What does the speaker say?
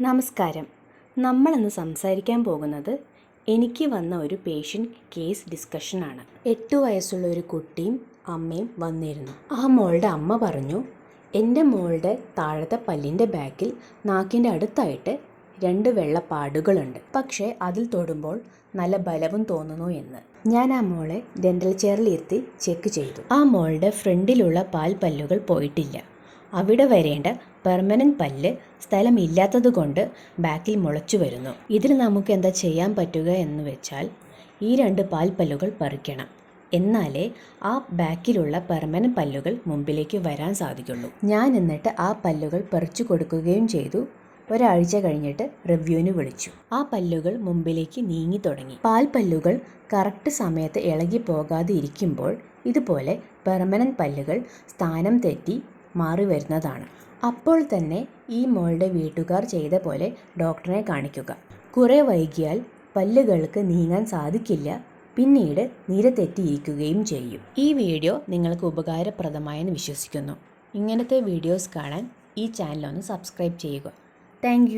നമസ്കാരം. നമ്മളിന്ന് സംസാരിക്കാൻ പോകുന്നത് എനിക്ക് വന്ന ഒരു പേഷ്യന്റ് കേസ് ഡിസ്കഷനാണ് എട്ട് വയസ്സുള്ള ഒരു കുട്ടിയും അമ്മയും വന്നിരുന്നു. ആ മോളുടെ അമ്മ പറഞ്ഞു എന്റെ മോളുടെ താഴത്തെ പല്ലിന്റെ ബാക്കിൽ നാക്കിന്റെ അടുത്തായിട്ട് രണ്ട് വെള്ളപ്പാടുകളുണ്ട്. പക്ഷേ അതിൽ തൊടുമ്പോൾ നല്ല ബലവും തോന്നുന്നു എന്ന്. ഞാൻ ആ മോളെ ഡെന്റൽ എത്തി ചെക്ക് ചെയ്തു. ആ മോളുടെ ഫ്രണ്ടിലുള്ള പാൽ പല്ലുകൾ പോയിട്ടില്ല. അവിടെ വരേണ്ട പെർമനന്റ് പല്ല് സ്ഥലമില്ലാത്തത് കൊണ്ട് ബാക്കിൽ മുളച്ചു വരുന്നു. ഇതിൽ നമുക്ക് എന്താ ചെയ്യാൻ പറ്റുക എന്ന് വെച്ചാൽ ഈ രണ്ട് പാൽ പല്ലുകൾ പറിക്കണം. എന്നാലേ ആ ബാക്കിലുള്ള പെർമനന്റ് പല്ലുകൾ മുമ്പിലേക്ക് വരാൻ സാധിക്കുള്ളൂ. ഞാൻ എന്നിട്ട് ആ പല്ലുകൾ പറിച്ചു കൊടുക്കുകയും ചെയ്തു. ഒരാഴ്ച കഴിഞ്ഞിട്ട് റിവ്യൂവിന് വിളിച്ചു. ആ പല്ലുകൾ മുമ്പിലേക്ക് നീങ്ങി തുടങ്ങി. പാൽ പല്ലുകൾ കറക്റ്റ് സമയത്ത് ഇളകി പോകാതെ ഇരിക്കുമ്പോൾ ഇതുപോലെ പെർമനന്റ് പല്ലുകൾ സ്ഥാനം തെറ്റി മാറി വരുന്നതാണ്. അപ്പോൾ തന്നെ ഈ മോളുടെ വീട്ടുകാർ ചെയ്ത പോലെ ഡോക്ടറെ കാണിക്കുക. കുറേ വൈകിയാൽ പല്ലുകൾക്ക് നീങ്ങാൻ സാധിക്കില്ല. പിന്നീട് നിര തെറ്റിയിരിക്കുകയും ചെയ്യും. ഈ വീഡിയോ നിങ്ങൾക്ക് ഉപകാരപ്രദമായെന്ന് വിശ്വസിക്കുന്നു. ഇങ്ങനത്തെ വീഡിയോസ് കാണാൻ ഈ ചാനൽ ഒന്ന് സബ്സ്ക്രൈബ് ചെയ്യുക. താങ്ക്